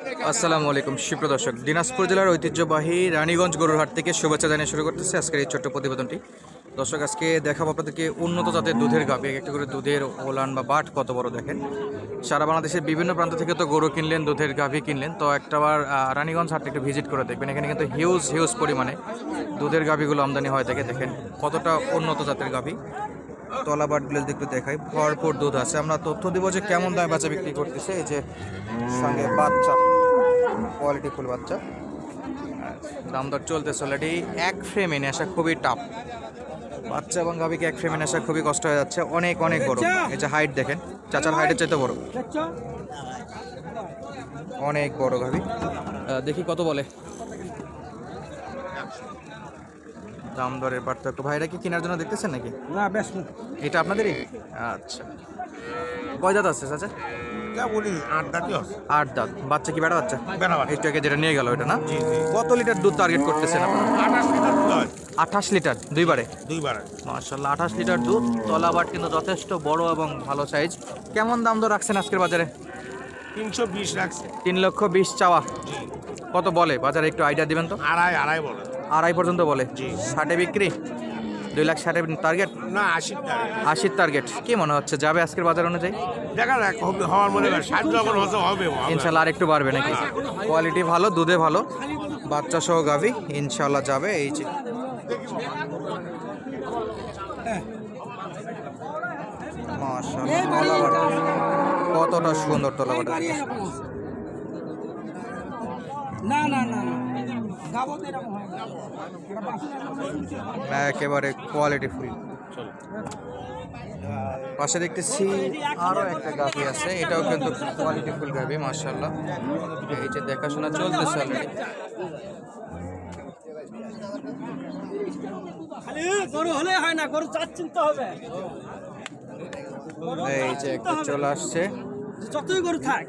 আসসালামু আলাইকুম সুপ্রদর্শক দিনাজপুর জেলার ঐতিহ্যবাহী রানীগঞ্জ গরুর হাট থেকে শুভেচ্ছা জানিয়ে শুরু করতেছে আজকের এই ছোট্ট প্রতিবেদনটি। দর্শক, আজকে দেখাবো আপনাদেরকে উন্নত জাতের দুধের গাভি। এক একটা করে দুধের ওলান বা বাট কত বড় দেখেন। সারা বাংলাদেশের বিভিন্ন প্রান্ত থেকে তো গরু কিনলেন, দুধের গাভি কিনলেন। তো একটাবার রানীগঞ্জ হাটটা একটু ভিজিট করে দেখবেন। এখানে কিন্তু হিউজ হিউজ পরিমাণে দুধের গাভিগুলো আমদানি হয়ে। থাকে দেখেন কতটা উন্নত জাতের গাভি। তলাবাটগুলো যদি একটু দেখাই, ভরপুর দুধ আছে। আমরা তথ্য দিব যে কেমন দামে বাচ্চা বিক্রি করতেছে। এই যে, সঙ্গে বাচ্চা কোয়ালিটি ফুল বাচ্চা। দাম দর চলতেছে অলরেডি এক ফ্রেমে নেশা খুবই টাফ বাচ্চা এবং গাভিকে এক ফ্রেমে নেশা খুবই কষ্ট হয়ে যাচ্ছে। অনেক অনেক বড়। এই যে হাইট দেখেন, চাচার হাইটের চাইতে বড়। অনেক বড় গাভি দেখি কত বলে? দাম দরের পার্থক্য। ভাইরা কি কেনার জন্য দেখতেছেন নাকি? না বেশ এটা আপনাদেরই? আচ্ছা। কয় দাঁত আছে চাচা? যা বলি আট দাঁতই আছে। আট দাঁত। বাচ্চা কি বেড়া বাচ্চা? বেড়া বাচ্চা। একটু আগে যেটা নিয়ে গেল ওটা না? জি জি। কত লিটার দুধ টার্গেট করতেছেন আপনারা? আঠাশ লিটার দুধ হয়। আঠাশ লিটার দুইবারে? দুইবার। মার্শাল্লাহ আঠাশ লিটার দুধ তলাবাট কিন্তু যথেষ্ট বড় এবং ভালো সাইজ কেমন দাম দর রাখছেন আজকের বাজারে? তিনশো বিশ রাখছে। তিন লক্ষ বিশ চাওয়া। কত বলে? বাজারে একটু আইডিয়া দিবেন তো? আড়াই আড়াই বলে। আড়াই পর্যন্ত বলে। জি। ষাটে বিক্রি দুই লাখ ষাটে টার্গেট না আশি টাকা আশির টার্গেট কি মনে হচ্ছে যাবে আজকের বাজার অনুযায়ী? দেখা যাক হবে হওয়ার মনে হয়। ষাট যখন হতে হবে। ইনশাল্লাহ আর একটু বাড়বে নাকি? কোয়ালিটি ভালো দুধে ভালো। বাচ্চা সহ গাভি ইনশাল্লাহ যাবে এই যে। মাশাআল্লাহ, কতটা সুন্দর তলাবাটা না না না না। একেবারে কোয়ালিটি ফুল পাশে দেখতেছি আরও একটা গাভি আছে এটাও কিন্তু কোয়ালিটি ফুল গাভি মাশাআল্লাহ। এই যে দেখাশোনা চলতেছে অলরেডি গরু হলে হয় না গরু চার চিনতে হবে। এই যে একটা চলে আসছে। যতই গরু থাক।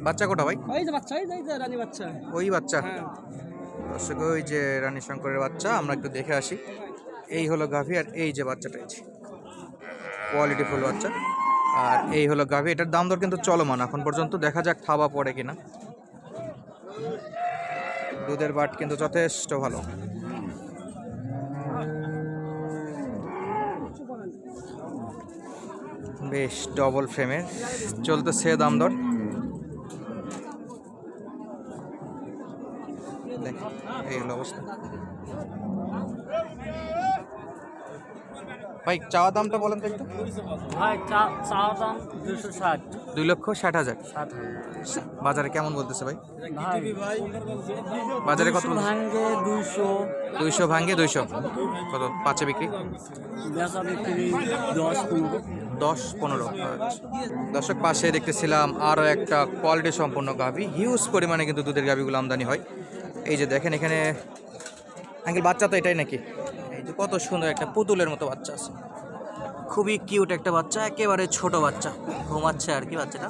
বাচ্চা কোটা ভাই? ওই যে বাচ্চা ওই যে- এই যে রানী বাচ্চা। ওই বাচ্চা? হ্যাঁ। দর্শক ওই যে রানী শঙ্করের বাচ্চা আমরা একটু দেখে আসি। এই হলো গাভি আর এই যে বাচ্চাটা এই কোয়ালিটি ফুল বাচ্চা। আর এই হলো গাভি এটার দাম দর কিন্তু চলমান। এখন পর্যন্ত দেখা যাক থাবা পড়ে কিনা। দুধের বাট কিন্তু যথেষ্ট ভালো। বেশ ডবল ফ্রেমের চলতেছে দাম দর। দেখ এই হলো অবস্থা। ভাই চাওয়া দামটা বলেন তো একটু। ভাই চাওয়া দাম দুশো ষাট। দুই লক্ষ ষাট হাজার। বাজারে কেমন বলতেছে ভাই? ভাই বাজারে কত ভাঙ্গে দুইশো দুইশো। ভাঙ্গে দুইশো। কত পাঁচে বিক্রি? দশ পনেরো। আচ্ছা। দর্শক পাশে দেখতেছিলাম আরও একটা কোয়ালিটি সম্পন্ন গাভি। হিউজ পরিমাণে কিন্তু দুধের গাভিগুলো আমদানি হয়। এই যে দেখেন এখানে আঙ্কেল, বাচ্চা তো এটাই নাকি? এই যে কত সুন্দর একটা পুতুলের মতো বাচ্চা আছে। খুবই কিউট একটা বাচ্চা, একেবারে ছোট বাচ্চা। ঘুমাচ্ছে আর কি বাচ্চাটা।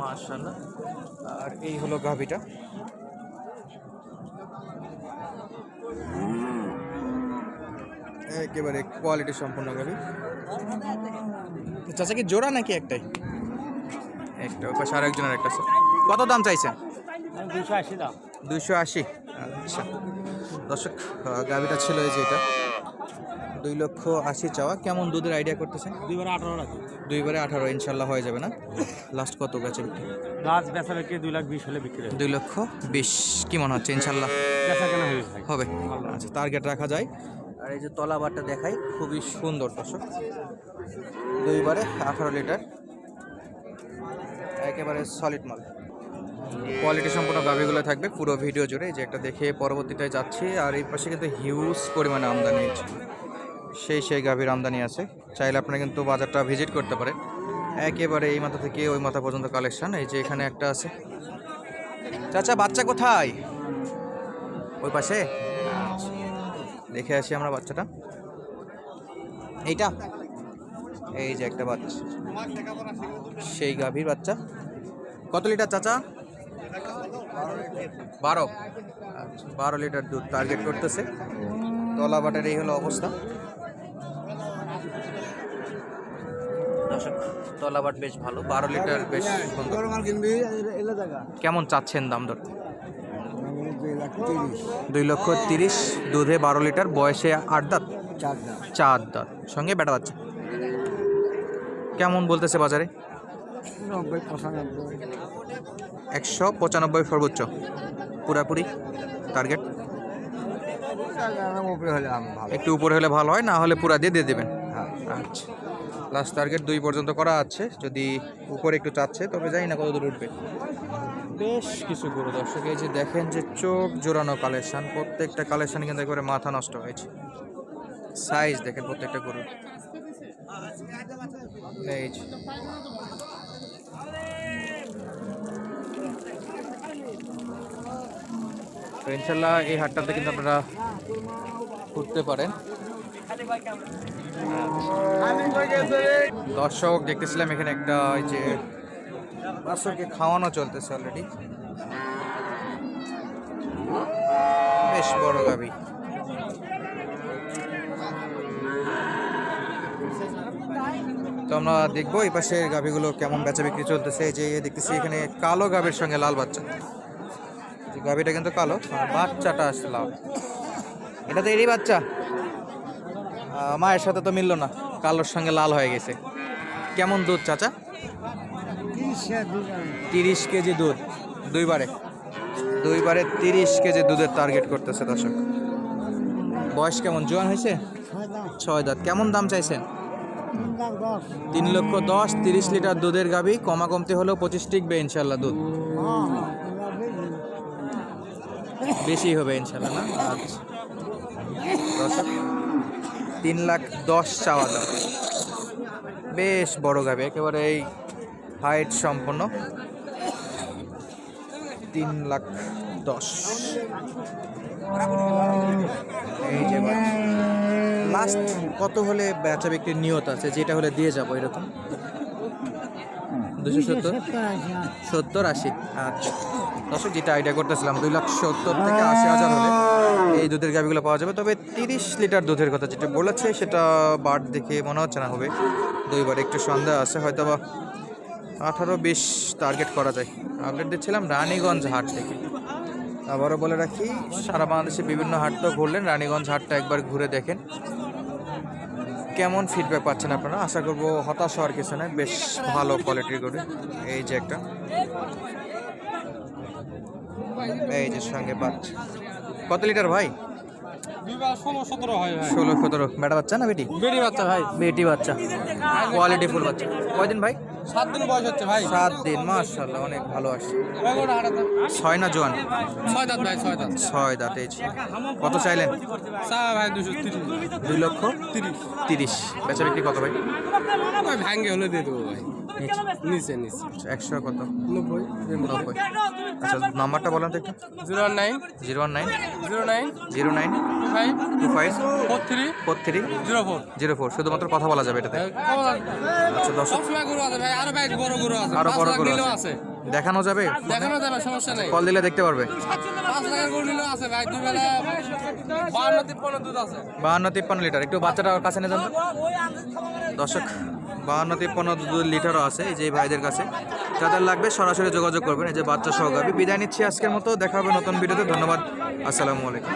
মাশাল্লাহ আর এই হলো গাভিটা। একেবারে কোয়ালিটি সম্পন্ন গাভি। চাচা কি জোড়া নাকি একটাই? একটা আরেকজনের একটা কত দাম চাইছেন? দুশো আশি দাম। দুইশো আশি। আচ্ছা। দর্শক গাভিটা ছিল এই যে এটা। দুই লক্ষ আশি চাওয়া। কেমন দুধের আইডিয়া করতেছেন? দুইবার আঠারো রাখি দুইবারে আঠারো ইনশাল্লাহ হয়ে যাবে না? লাস্ট কত গেছে বিক্রি? গাছ বেচা বিক্রি দুই লাখ বিশ হলে বিক্রি দুই লক্ষ বিশ। কি মনে হচ্ছে ইনশাল্লাহ? বেচা কেনা যায় হবে। আচ্ছা টার্গেট রাখা যায়। আর এই যে তলাবারটা দেখাই খুবই সুন্দর দর্শক। দুইবারে আঠারো লিটার। একেবারে সলিড মাল। কোয়ালিটি সম্পূর্ণ গাভিগুলো থাকবে, পুরো ভিডিও জুড়ে। যে একটা দেখে পরবর্তীতে যাচ্ছি, আর এই পাশে কিন্তু হিউজ পরিমাণে আমদানি হচ্ছে সেই সেই গাভীর আমদানি আছে। চাইলে আপনারা কিন্তু বাজারটা ভিজিট করতে পারেন। একেবারে এই মাথা থেকে ওই মাথা পর্যন্ত কালেকশন এই যে এখানে একটা আছে। চাচা, বাচ্চা কোথায়? ওই পাশে। দেখে আসি আমরা বাচ্চাটা। এইটা? এই যে একটা বাচ্চা। সেই গাভীর বাচ্চা। কত লিটার চাচা? বারো। বারো লিটার দুধ টার্গেট করতেছে। তলা বাটের এই হলো অবস্থা। দর্শক তলাবাট বেশ ভালো। বারো লিটার বেশ কেমন চাচ্ছেন দাম দর? দুই লক্ষ তিরিশ। দুধে বারো লিটার, বয়সে আট দাঁত? চার দাঁত। সঙ্গে বেটা বাচ্চা? কেমন বলতেছে বাজারে? একশো পঁচানব্বই সর্বোচ্চ। পুরাপুরি টার্গেট উপরে হলে আম একটু উপরে হলে ভালো হয় না হলে পুরা দিয়ে দিয়ে দেবেন। হ্যাঁ। আচ্ছা। লাস্ট টার্গেট দুই পর্যন্ত করা আছে। যদি উপরে একটু চাচ্ছে তবে জানি না কত দূর উঠবে। বেশ কিছু গরু দর্শক এই যে দেখেন যে চোখ জোড়ানো কালেকশন প্রত্যেকটা কালেকশন কিন্তু একবারে মাথা নষ্ট হয়েছে। সাইজ দেখেন প্রত্যেকটা গরু এই যে। তো ইনশাল্লাহ এই হাটটাতে কিন্তু আপনারা ঘুরতে পারেন। দর্শক, দেখতেছিলাম এখানে একটা ওই যে দর্শককে খাওয়ানো চলতেছে অলরেডি বেশ বড় গাবি। তো আমরা দেখব এই পাশে গাভিগুলো কেমন বেচা বিক্রি চলতেছে যে দেখতেছি এখানে কালো গাভির সঙ্গে লাল বাচ্চা। গাভিটা কিন্তু কালো, আর বাচ্চাটা আসছে লাল। এটা তো এরই বাচ্চা। মায়ের সাথে তো মিললো না, কালোর সঙ্গে লাল হয়ে গেছে। কেমন দুধ, চাচা? তিরিশ কেজি দুধ, দুইবারে। দুইবারে তিরিশ কেজি দুধের টার্গেট করতেছে দর্শক। বয়স কেমন? জোয়ান হয়েছে? ছয় দাঁত। কেমন দাম চাইছেন? তিন লক্ষ দশ, তিরিশ লিটার দুধের গাভি কমা কমতে হলেও পঁচিশ টিকবে ইনশাল্লাহ দুধ। বেশি হবে ইনশাল্লাহ না? আচ্ছা। তিন লাখ দশ চাওয়া দাম বেশ বড় গাবে, একেবারে এই হাইট সম্পন্ন। তিন লাখ দশ। এই যে লাস্ট কত হলে বেচা বিক্রির নিয়ত আছে? যেটা হলে দিয়ে যাব এরকম। দুশো সত্তর? সত্তর আশি। আচ্ছা। দর্শক, যেটা আইডিয়া করতেছিলাম, দুই লাখ সত্তর থেকে আশি হাজার হলে এই দুধের গাভিগুলো পাওয়া যাবে। তবে তিরিশ লিটার দুধের কথা যেটা বলেছে, সেটা বাট দেখে মনে হচ্ছে না হবে। দুইবার একটু সন্দেহ আছে হয়তো বা আঠারো বিশ টার্গেট করা যায়। আপডেট দিচ্ছিলাম, রানীগঞ্জ হাট থেকে। আবারও বলে রাখি, সারা বাংলাদেশে বিভিন্ন হাট তো ঘুরলেন, রানীগঞ্জ হাটটা একবার ঘুরে দেখেন। কেমন ফিডব্যাক পাচ্ছেন আপনারা? আশা করব হতাশ হওয়ার কিছু নাই বেশ ভালো কোয়ালিটির গরু। এই যে একটা। এই যে সঙ্গে বাচ্চা। কত লিটার ভাই? ষোলো সতেরো। হয় ষোলো সতেরো বেটা বাচ্চা না বেটি? বেটি বাচ্চা ভাই। বেটি বাচ্চা। কোয়ালিটি ফুল বাচ্চা। কয়দিন ভাই? সাত দিন বয়স হচ্ছে ভাই? সাত দিন মাশাল্লাহ অনেক ভালো আসছে। ছয় না জোয়ান? ছয় দাঁত ভাই ছয় দাঁত। ছয় দাঁত এই। কত চাইলেন? ভাই দুশো তিরিশ। দুই লক্ষ? তিরিশ। তিরিশ। বেচা বিক্রি কত ভাই? ভাই ভাঙ্গে হলে দিয়ে দেবো ভাই। নিচে নিচে আচ্ছা, একশো কত? নব্বই নব্বই। আচ্ছা নাম্বারটা বলেন তো একটু। Zero nine. Zero one nine. Zero nine. Zero nine. Five. Two five. Four three. Four three. Zero four. Zero four. শুধুমাত্র কথা বলা যাবে এটাতে। আচ্ছা গরু আছে ভাই। আরও বড় গরু আছে। আরও বড় আছে। দেখানো যাবে? দেখানো যাবে সমস্যা নেই। কল দিলে দেখতে পারবে। বাহান্ন তিপ্পান্ন লিটার। একটু বাচ্চাটা কাছে নিয়ে যান দর্শক বাহান্ন তিপ্পান্ন দু লিটারও আছে এই যে ভাইদের কাছে। যাদের লাগবে সরাসরি যোগাযোগ করবেন। এই যে বাচ্চা সহকারী। বিদায় নিচ্ছি আজকের মতো। দেখা হবে নতুন ভিডিওতে। ধন্যবাদ। আসসালামু আলাইকুম।